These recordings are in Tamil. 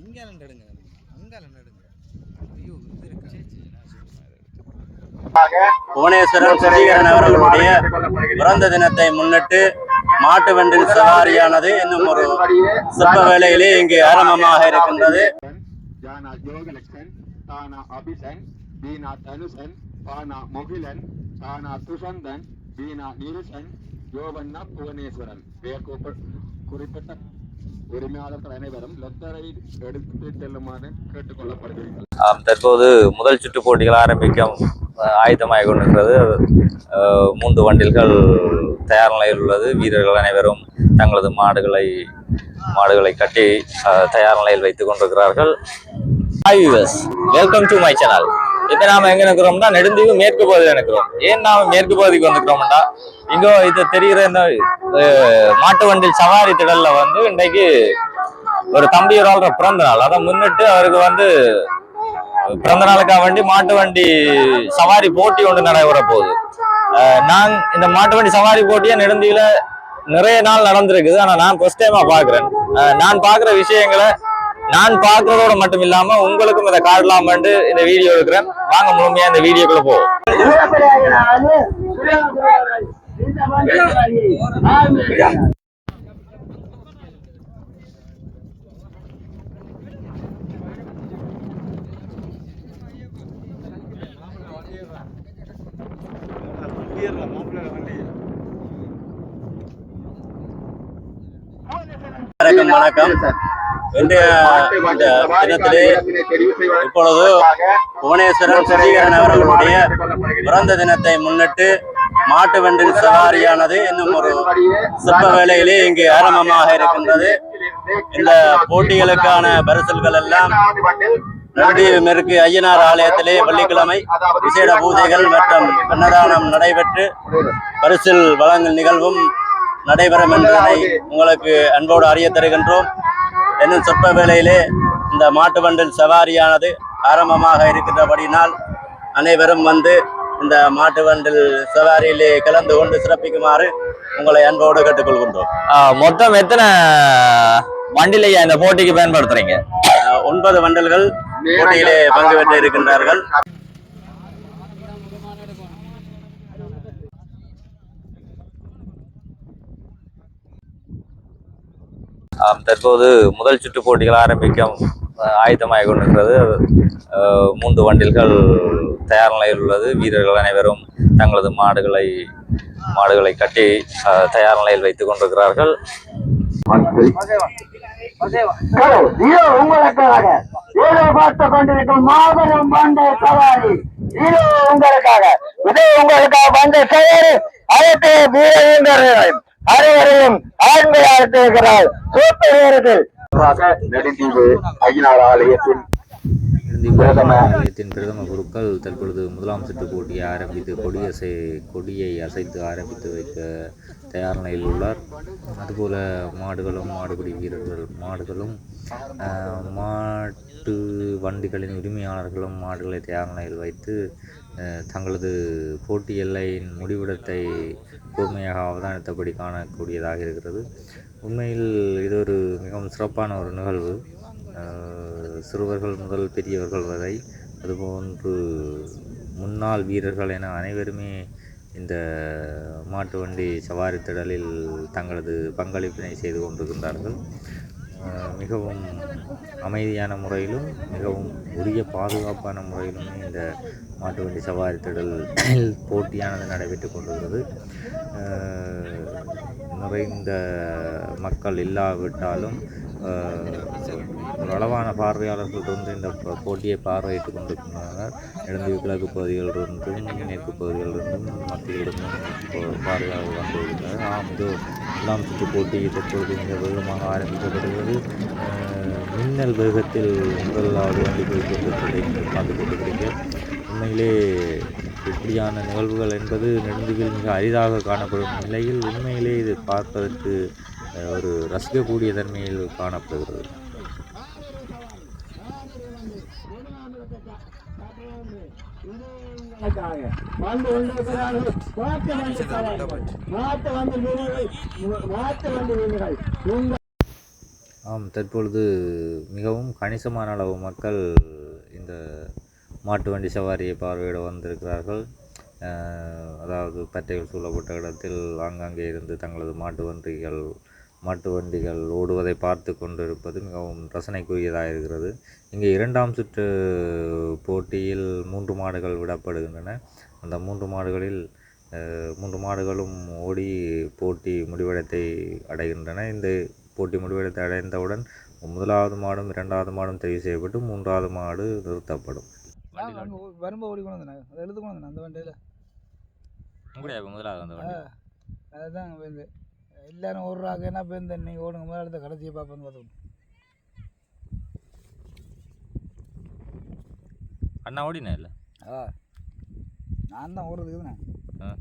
இங்கால நடுங்க அங்கால நடுங்க ஐயோ இது இருக்கு? புவனேஸ்வரன் சுஜீகரன் அவர்களுடைய பிறந்த தினத்தை முன்னிட்டு மாட்டு வண்டின் சவாரியானது இன்னும் ஒரு சிற்ப வேளையிலே இங்கு ஆரம்பமாக இருக்கின்றது. ஜானா யோகலக்ஷன் தானா அபிசன் பீனா தனுசன் பானா முகிலன் தானா சுசந்தன் பீனா நிருசன் யோவண்ணா புவனேஸ்வரன். பெயர் குறிப்பிட்ட உரிமையாளர்கள் அனைவரும் லெட்டரை எடுத்து செல்லுமாறு கேட்டுக்கொள்ளப்படுகிறீர்கள். தற்போது முதல் சுற்று போட்டிகள் ஆரம்பிக்க ஆயுதமாக கொண்டிருக்கிறது. மூன்று வண்டில்கள் தயார் நிலையில் உள்ளது. வீரர்கள் அனைவரும் தங்களது மாடுகளை மாடுகளை கட்டி தயார் நிலையில் வைத்துக் கொண்டிருக்கிறார்கள். Hi viewers welcome to my channel இப்ப நாம எங்க நிக்கிறோம்னா நெடுந்தீவு மேற்கு பகுதியில் நிக்கிறோம் ஏன் நாம மேற்கு பகுதிக்கு வந்துக்கிறோம்னா இங்கோ இது தெரிகிற இந்த மாட்டு வண்டில் சவாரி திடல்ல வந்து இன்னைக்கு ஒரு தம்பி ஒரு ஆள் பிறந்த நாள். அதை முன்னிட்டு அவருக்கு வந்து பிறந்த நாளுக்காக வேண்டி மாட்டு வண்டி சவாரி போட்டி ஒன்று நடைபெற போகுது. நான் இந்த மாட்டு வண்டி சவாரி போட்டியை நெடுந்தியில நிறைய நாள் நடந்திருக்குது. ஆனா நான் ஃபர்ஸ்ட் டைமா பாக்குறேன் நான் பாக்குற விஷயங்களை நான் பாக்குறதோட மட்டும் இல்லாம உங்களுக்கும் இதை காட்டலாமன்ட்டு இந்த வீடியோ எடுக்கிறேன். வாங்க முழுமையா இந்த வீடியோக்குள்ள போவோம். வணக்கம் வணக்கம். இன்றைய தினத்திலே இப்பொழுது புவனேஸ்வரன் சுஜீகரன் அவர்களுடைய பிறந்த தினத்தை முன்னிட்டு மாட்டு வண்டின் சவாரியானது இன்னும் ஒரு சிற்ப வேளையிலே இங்கு ஆரம்பமாக இருக்கின்றது. இந்த போட்டிகளுக்கான பரிசல்கள் எல்லாம் மேற்கு ஐயனார் ஆலயத்திலே வெள்ளிக்கிழமை விசேட பூஜைகள் மற்றும் அன்னதானம் நடைபெற்று பரிசில் வழங்கல் நிகழ்வும் நடைபெறும் என்பதனை உங்களுக்கு அன்போடு அறிய தருகின்றோம். இன்னும் சொற்ப வேளையிலே இந்த மாட்டு வண்டில் சவாரியானது ஆரம்பமாக இருக்கின்றபடியினால் அனைவரும் வந்து இந்த மாட்டு வண்டில் சவாரியிலே கலந்து கொண்டு சிறப்பிக்குமாறு உங்களை அன்போடு கேட்டுக்கொள்கின்றோம். மொத்தம் எத்தனை வண்டிலையா இந்த போட்டிக்கு பயன்படுத்துறீங்க? ஒன்பது வண்டல்கள் போட்டியிலே பங்கு பெற்று இருக்கின்றார்கள் தற்போது முதல் சுற்று போட்டிகள் ஆரம்பிக்க ஆயத்தமாக கொண்டிருக்கிறது. மூன்று வண்டில்கள் தயார் நிலையில் உள்ளது. வீரர்கள் அனைவரும் தங்களது மாடுகளை மாடுகளை கட்டி தயார் நிலையில் வைத்துக் கொண்டிருக்கிறார்கள். உங்களுக்காக. பார்த்து கொண்டிருக்கும் மாபெரும் சவாரி உங்களுக்காக. உங்களுக்காக பண்டை அனைத்து வீரர்கள் அனைவரையும் ஆண்மையாக அழைத்திருக்கிறார் சூப்பர் நேரத்தில் நெடுந்தீவு ஐயனார் ஆலயத்தின் ஆலயத்தின் பிரதம குருக்கள் தற்பொழுது முதலாம் சுற்று போட்டியை ஆரம்பித்து கொடியசை கொடியை அசைத்து ஆரம்பித்து வைக்க தயார் நிலையில் உள்ளார். அதுபோல் மாடுகளும் மாடுபிடி வீரர்கள் மாடுகளும் மாட்டு வண்டிகளின் உரிமையாளர்களும் மாடுகளை தயார் நிலையில் வைத்து தங்களது போட்டி எல்லையின் முடிவிடத்தை கூர்மையாக அவதானித்தபடி காணக்கூடியதாக இருக்கிறது. உண்மையில் இது ஒரு மிகவும் சிறப்பான ஒரு நிகழ்வு. சிறுவர்கள் முதல் பெரியவர்கள் வரை அதுபோன்று முன்னாள் வீரர்கள் என அனைவருமே இந்த மாட்டு வண்டி சவாரி திடலில் தங்களது பங்களிப்பினை செய்து கொண்டிருக்கின்றார்கள். மிகவும் அமைதியான முறையிலும் மிகவும் உரிய பாதுகாப்பான முறையிலுமே இந்த மாட்டு வண்டி சவாரி திடல் போட்டியானது நடைபெற்று கொண்டுள்ளது நிறைந்த மக்கள் இல்லாவிட்டாலும் ஒரு அளவான பார்வையாளர்கள் இருந்து இந்த போட்டியை பார்வையிட்டுக் கொண்டிருக்கின்றனர். இடந்து கிழக்கு பகுதிகளிலிருந்தும் மேற்கு பகுதிகளிலிருந்தும் மத்தியிலிருந்தும் இப்போ பார்வையாளர்கள் வந்திருக்கின்றனர் ஆம் இது முதலாம் சுற்று போட்டி தற்பொழுது மிக வேகமாக ஆரம்பிக்கப்படுகிறது. மின்னல் வேகத்தில் முதலாவது வண்டி போய் கொண்டிருப்பதை நீங்கள் பார்த்து கொண்டிருக்கிறீங்க உண்மையிலே இப்படியான நிகழ்வுகள் என்பது நெடுந்துவில் மிக அரிதாக காணப்படும் நிலையில் உண்மையிலே இது பார்ப்பதற்கு ஒரு ரசிக்கக்கூடிய தன்மையில் காணப்படுகிறது. வந்து வீரர்கள் வீரர்கள் உங்கள் ஆம் தற்பொழுது மிகவும் கணிசமான அளவு மக்கள் இந்த மாட்டு வண்டி சவாரியை பார்வையிட வந்திருக்கிறார்கள். அதாவது பற்றைகள் சூழப்பட்ட இடத்தில் ஆங்காங்கே இருந்து தங்களது மாட்டு வண்டிகள் மாட்டு வண்டிகள் ஓடுவதை பார்த்து கொண்டிருப்பது மிகவும் ரசனைக்குரியதாக இருக்கிறது. இங்கே இரண்டாம் சுற்று போட்டியில் மூன்று மாடுகள் விடப்படுகின்றன. அந்த மூன்று மாடுகளில் மூன்று மாடுகளும் ஓடி போட்டி முடிவிடத்தை அடைகின்றன. இந்த போட்டி முடிவெடுத்து அடைந்தவுடன் முதலாவது மாடும் இரண்டாவது மாடும் தெரிவு செய்யப்பட்டு மூன்றாவது மாடு நிறுத்தப்படும். வரும்போது ஓடி கொண்டு வந்தேன். அதை எழுது கொண்டு வந்தேன் அந்த வண்டியில். முதலாவது அந்த வண்டி. அதுதான் இப்போ எல்லாரும் ஓடுறாங்க என்ன இப்போ இந்த நீங்கள் ஓடுங்க? முதல்ல அடுத்த கடைசியை பார்ப்பேன்னு பார்த்துக்கணும். அண்ணா ஓடினே இல்லை? ஆ. நான் தான் ஓடுறதுக்கு நான் ஆ.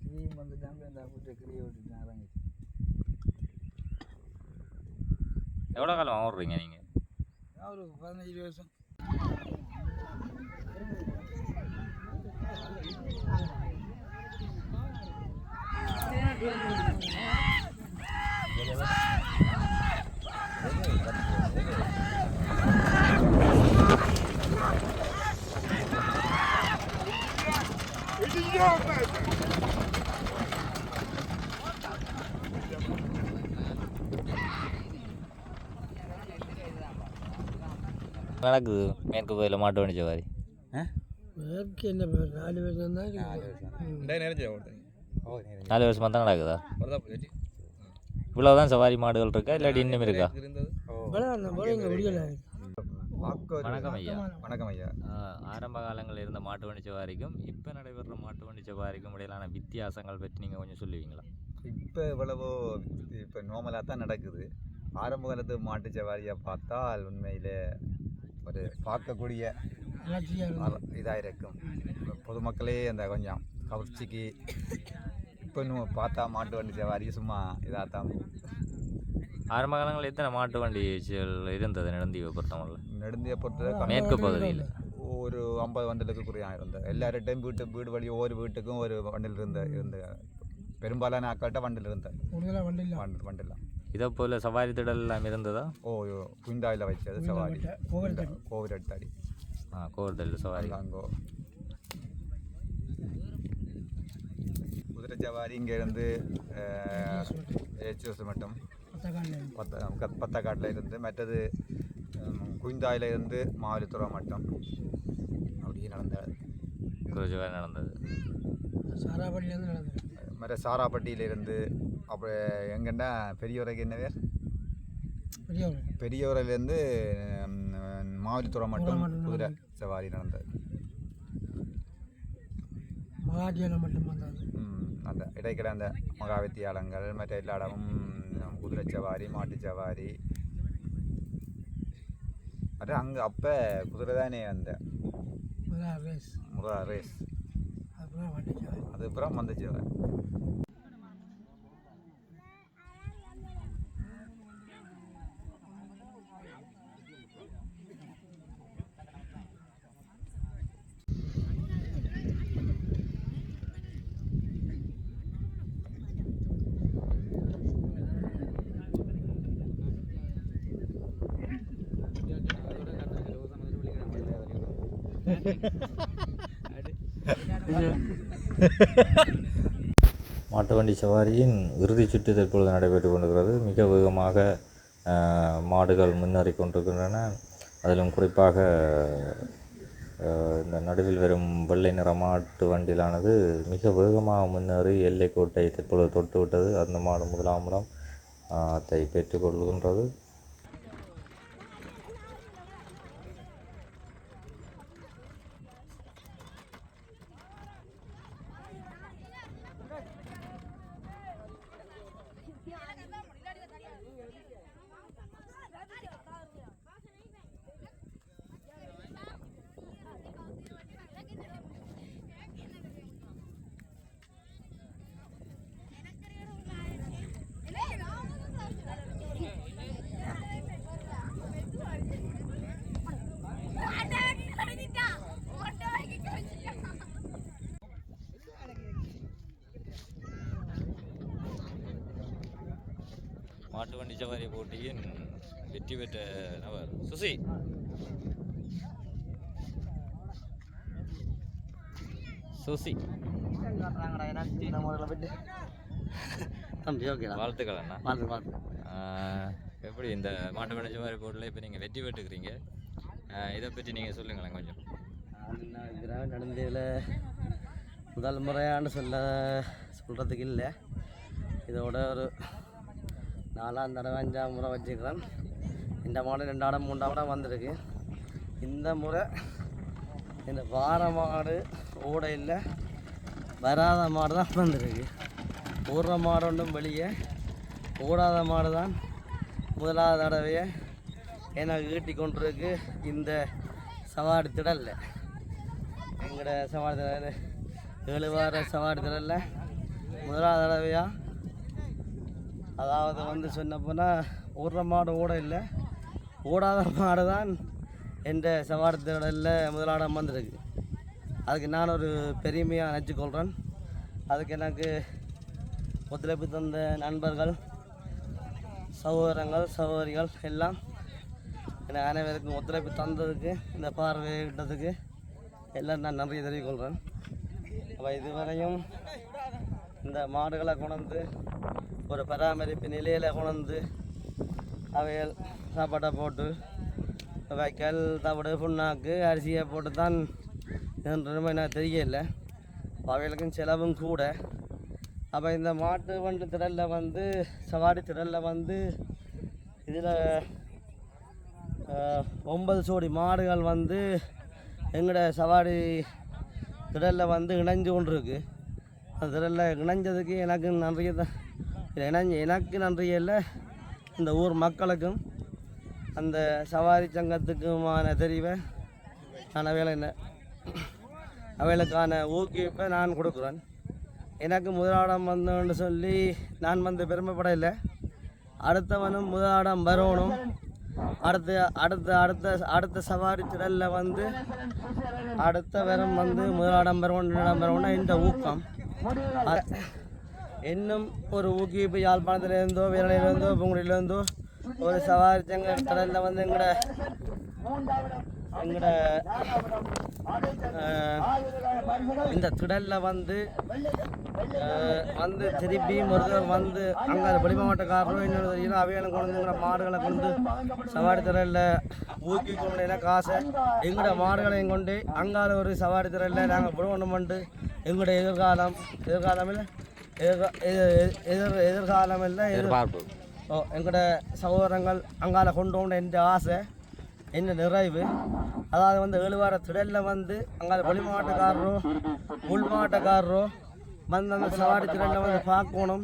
கிரீம் வந்துட்டாங்க இந்த அப்படியே கிரியை விட்டுட்டாங்க இறங்கி. எவ்வளோ காலம் ஓடுறீங்க நீங்கள் ஒரு பதினஞ்சு வருஷம். நடக்குது. மேற்கு பகுதியில் மாட்டு வண்டி சவாரி மேற்கு என்ன பேர் நாலு வருஷம் தான். நாலு வருஷமாக தான் நடக்குதா இவ்வளோதான் சவாரி மாடுகள் இருக்கா? இல்லாட்டி இன்னும் இருக்கா? வணக்கம் ஐயா. வணக்கம் ஐயா. ஆரம்ப காலங்களில் இருந்த மாட்டு வண்டி சவாரிக்கும் இப்போ நடைபெறுற மாட்டு வண்டி சவாரிக்கும் இடையிலான வித்தியாசங்கள் பற்றி நீங்கள் கொஞ்சம் சொல்லுவீங்களா? இப்போ இவ்வளவோ இப்போ நார்மலாக தான் நடக்குது. ஆரம்ப காலத்து மாட்டு சவாரியை பார்த்தால் உண்மையிலே ஒரு பார்க்கக்கூடிய இதாக இருக்கும் பொதுமக்களே அந்த கொஞ்சம் கவர்ச்சிக்கு இப்போ இன்னும் பார்த்தா மாட்டு வண்டி சவாரி சும்மா இதாக தான் ஆரம்ப காலங்களில் எத்தனை மாட்டு வண்டிகள் இருந்தது நடந்தியை பொறுத்தவரை நெடுந்திய பொறுத்த மேற்கு பகுதியில். ஒரு ஐம்பது வண்டலுக்கு குறையா இருந்தது. எல்லார்ட்டையும் வீட்டு வீடு வழி ஒவ்வொரு வீட்டுக்கும் ஒரு வண்டில் இருந்த இருந்த பெரும்பாலான ஆக்கள்கிட்ட வண்டில் இருந்த. வண்டில் வண்டிலாம் இதே போல் சவாரி திடல் எல்லாம் இருந்ததா? ஓ குந்தாயில் வச்சது சவாரி. கோவிலட்டாடி ஆ கோர்தல் சவாரி. அங்கோ குதிரை சவாரி இங்கேருந்து ஏச்சூஸ் மட்டும். பத்த பத்தக்காட்டில் இருந்து மற்றது குந்தாயில் இருந்து மாவலித்துறை மட்டும். அப்படியே நடந்தது. நடந்தது. சாராபடியிலேருந்து நடந்தது. மற்ற சாராப்பட்டியிலிருந்து அப்புறம் எங்கன்னா பெரியவரைக்கு என்ன பேர்? பெரியவர் பெரியவரையிலேருந்து மாவலித்துறை மட்டும் குதிரை சவாரி நடந்தது. மட்டும்? இடைக்கிட அந்த மகாவித்தியாலங்கள் மற்ற எல்லா இடமும் குதிரை சவாரி மாட்டு சவாரி. அது அங்கே அப்போ குதிரை தானே அந்த முதல் ரேஸ் அதுக்கப்புறம் வந்துச்சு மாட்டு வண்டி சவாரியின் இறுதிச் சுற்று தற்பொழுது நடைபெற்று கொண்டிருக்கிறது. மிக வேகமாக மாடுகள் முன்னேறி கொண்டிருக்கின்றன. அதிலும் குறிப்பாக இந்த நடுவில் வரும் வெள்ளை நிற மாட்டு வண்டியிலானது மிக வேகமாக முன்னேறி எல்லைக்கோட்டை தற்பொழுது தொட்டு விட்டது அந்த மாடு முதலாம் இடம் அதை பெற்றுக்கொள்கின்றது சவாரி போட்டியின் வெற்றி பெற்ற நபர் சுசி சுசி தம்பி வாழ்த்துக்கள் அண்ணா எப்படி இந்த மாட்டு வண்டி சவாரி போட்டியில் இப்போ நீங்கள் வெற்றி பெற்றுக்கிறீங்க இதை பற்றி நீங்கள் சொல்லுங்களேன் கொஞ்சம் நடந்ததில் முதல் முறையான்னு சொல்ல சொல்கிறதுக்கு இல்லை இதோட ஒரு நாலாம் தடவை அஞ்சாம் முறை வச்சுக்கிறேன். இந்த மாடு ரெண்டாடம் மூன்றாம் வந்திருக்கு. இந்த முறை இந்த வார மாடு ஓடையில் இல்லை வராத மாடு தான் வந்திருக்கு. ஓடுற மாடு ஒன்றும் வெளியே ஓடாத மாடு தான் முதலாவது தடவையை எனக்கு ஈட்டி கொண்டிருக்கு. இந்த சவாடு திடல்ல. எங்களோட சவாடு திடல்? ஏழு வார சவாரி திடல்ல. முதலாவது தடவையாக அதாவது வந்து சொன்ன போனால் ஓடுற மாடு ஓட இல்லை. ஓடாத மாடு தான் எந்த சவாரி திடலில் முதலாடம் வந்திருக்கு. அதுக்கு நான் ஒரு பெருமையாக நினச்சிக்கொள்கிறேன் அதுக்கு எனக்கு ஒத்துழைப்பு தந்த நண்பர்கள் சகோதரங்கள் சகோதரிகள் எல்லாம் எனக்கு அனைவருக்கும் ஒத்துழைப்பு தந்ததுக்கு இந்த பார்வையிட்டதுக்கு எல்லாம் நான் நன்றி தெரிவிக்கொள்கிறேன் அப்போ இதுவரையும் இந்த மாடுகளை கொண்டு ஒரு பராமரிப்பு நிலையில் கொண்டு அவைகள் சாப்பாட்டை போட்டு வைக்கல் தவிடு புண்ணாக்கு அரிசியை போட்டு தான் இதுன்றதுமே எனக்கு தெரியல அவைகளுக்கும் செலவும் கூட. அப்போ இந்த மாட்டு வண்டு திடலில் வந்து சவாரி திடலில் வந்து இதில் ஒன்பது சோடி மாடுகள் வந்து எங்களோட சவாரி திடலில் வந்து இணைஞ்சு கொண்டிருக்கு. அதில் இணைஞ்சதுக்கு எனக்கு நன்றி தான். இணைஞ்ச எனக்கு நன்றி இல்லை. இந்த ஊர் மக்களுக்கும் அந்த சவாரி சங்கத்துக்குமான தெரிவை நான் அவைகளை என்ன அவைகளுக்கான ஊக்குவிப்பை நான் கொடுக்குறேன். எனக்கு முதலாடம் வந்தோன்னு சொல்லி நான் வந்து பெருமைப்படலை அடுத்தவனும் முதலாடம் வரணும். அடுத்த அடுத்த அடுத்த அடுத்த சவாரி திடலில் வந்து அடுத்த வரம் வந்து முதலாடம் வரணும் இரண்டாம் பெறணும்னா இந்த ஊக்கம். இன்னும் ஒரு ஊக்குவிப்பு யாழ்ப்பாணத்திலேருந்தோ வீரலையிலேருந்தோ பூங்குடியிலேருந்தோ ஒரு சவாரி சங்க கடலில் வந்து எங்களோட எங்களோட இந்த திடலில் வந்து வந்து திருப்பியும் ஒருத்தர் வந்து அங்கே வெளிமாவட்டக்காரரோ இன்னொரு தெரியல அவைகளை கொண்டு மாடுகளை கொண்டு சவாரி திடலில் ஊக்குவிக்கணும் எனக்கு ஆசை எங்களோட மாடுகளையும் கொண்டு அங்கால ஒரு சவாரி திடலில் நாங்கள் விடணுமெண்டு எங்களோட எதிர்காலம் எதிர்காலம் இல்லை எதிர் எதிர் எதிர்காலம் இல்லை எதிர் எதிர்பார்ப்பு. ஓ எங்களோட சகோதரங்கள் அங்கால கொண்டு என்ற ஆசை என்ன நிறைவு? அதாவது வந்து ஏழு வார திடலில் வந்து அங்கால வெளி மாவட்டக்காரரோ உள் மாவட்டக்காரரோ வந்து அந்த சவாரி திடலில் வந்து பார்க்கணும்.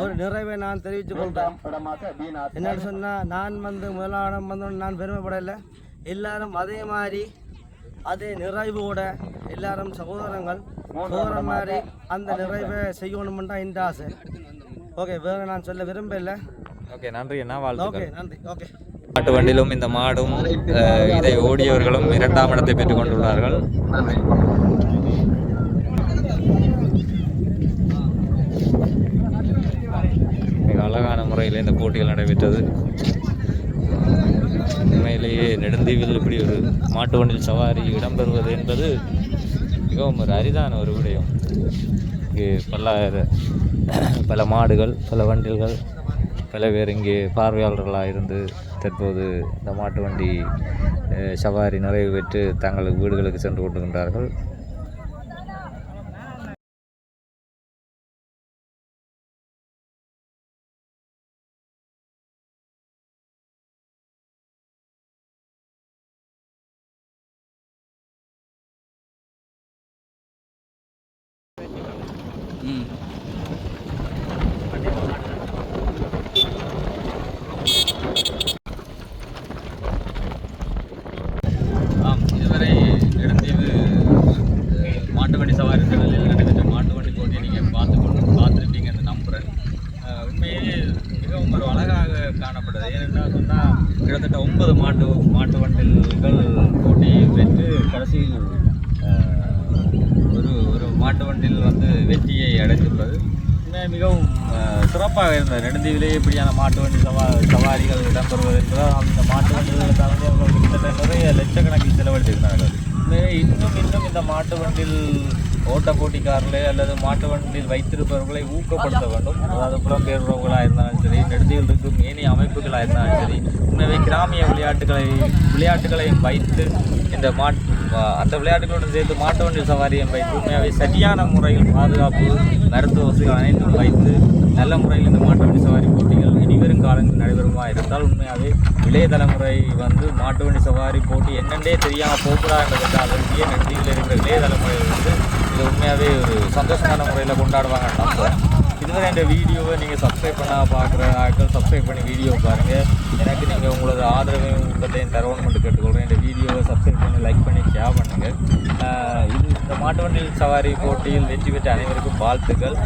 ஒரு நிறைவை நான் தெரிவித்துக் கொள்கிறேன் என்னன்னு சொன்னால் நான் வந்து முதலாடம் வந்தோன்னு நான் பெருமைப்படலை. எல்லாரும் அதே மாதிரி அதே நிறைவோட எல்லாரும் சகோதரங்கள் சகோதரன் மாதிரி அந்த நிறைவை செய்யணுமென்றா இந்த ஆசை. ஓகே வேறு நான் சொல்ல விரும்பல. ஓகே நன்றி அண்ணா ஓகே வாழ்த்துக்கள் நன்றி. ஓகே. மாட்டு வண்டியிலும் இந்த மாடும் அஹ், இதை ஓடியவர்களும் இரண்டாம் இடத்தை பெற்றுக் கொண்டுள்ளார்கள். மிக அழகான முறையில் இந்த போட்டிகள் நடைபெற்றது. உண்மையிலேயே நெடுந்தீவில் இப்படி ஒரு மாட்டு வண்டியில் சவாரி இடம்பெறுவது என்பது மிகவும் ஒரு அரிதான ஒரு விடயம். இங்கு பல்லாயிர பல மாடுகள் பல வண்டில்கள் பல பேர் இங்கே பார்வையாளர்களாக இருந்து தற்போது இந்த மாட்டு வண்டி அஹ், சவாரி நிறைவு பெற்று தங்கள் வீடுகளுக்கு சென்று கொண்டிருக்கின்றார்கள் இதுவரை நெடுந்தீவு அஹ், மாட்டு வண்டி சவாரி திடலில் நடைபெற்ற மாட்டு வண்டி போட்டியை நீங்கள் பார்த்து கொண்டு பார்த்துருப்பீங்கன்னு நம்புகிறேன் அஹ், உண்மையிலேயே மிகவும் ஒரு அழகாக காணப்படுது ஏனென்றால் சொன்னால் கிட்டத்தட்ட ஒன்பது மாட்டு மாட்டு வண்டில்கள் போட்டி பெற்று கடைசியில் அஹ், ஒரு ஒரு மாட்டு வண்டில் வந்து வெற்றியை அடைந்துள்ளது உண்மையிலே உண்மையாக மிகவும் சிறப்பாக இருந்தது. நெடுந்தீவிலேயே இப்படியான மாட்டு வண்டி சவா சவாரிகள் இடம்பெறுவது என்பதால் அந்த மாட்டு வண்டிகளுக்காக வந்து கிட்டத்தட்ட நிறைய லட்சக்கணக்கில் செலவழித்திருந்தார்கள். இன்னும் இன்னும் இந்த மாட்டு வண்டியில் ஓட்ட போட்டிக்காரர்களே அல்லது மாட்டு வண்டியில் வைத்திருப்பவர்களை ஊக்கப்படுத்த வேண்டும். அதாவது புலம்பெயர்வர்களாக இருந்தாலும் சரி நெடுந்தீவில் இருக்கும் ஏனைய அமைப்புகளாக இருந்தாலும் சரி உண்மையை கிராமிய விளையாட்டுகளை விளையாட்டுகளையும் வைத்து இந்த மாட் அந்த விளையாட்டுகளுடன் சேர்த்து மாட்டு வண்டி சவாரியும் வைத்து உண்மையாகவே சரியான முறையில் பாதுகாப்பு மருத்துவ வசதிகள் அனைத்தும் வைத்து நல்ல முறையில் இந்த மாட்டு வண்டி சவாரி போட்டிகள் இனிவரும் காலங்களில் நடைபெறுமா இருந்தால் உண்மையாகவே இளைய தலைமுறை வந்து மாட்டு வண்டி சவாரி போட்டி என்னென்னே தெரியாமல் போகக்கூடாதுன்றதுக்கு அதற்கே நன்றியில் இருக்கிற இளைய தலைமுறை வந்து இது உண்மையாகவே ஒரு சந்தோஷமான முறையில் கொண்டாடுவாங்க. நம்புகிறேன் இதுவரை என் வீடியோவை நீங்கள் சப்ஸ்கிரைப் பண்ணால் பார்க்குற ஆட்கள் சப்ஸ்கிரைப் பண்ணி வீடியோ பாருங்கள் எனக்கு நீங்கள் உங்களோட ஆதரவையும் உங்கள்கிட்டையும் மட்டும் கேட்டுக்கொள்கிறேன் இந்த வீடியோவை சப்ஸ்கிரைப் பண்ணி லைக் பண்ணி ஷேர் பண்ணுங்கள் இது இந்த மாட்டு வண்டியில் சவாரி போட்டியில் வெற்றி பெற்ற அனைவருக்கும் வாழ்த்துக்கள்.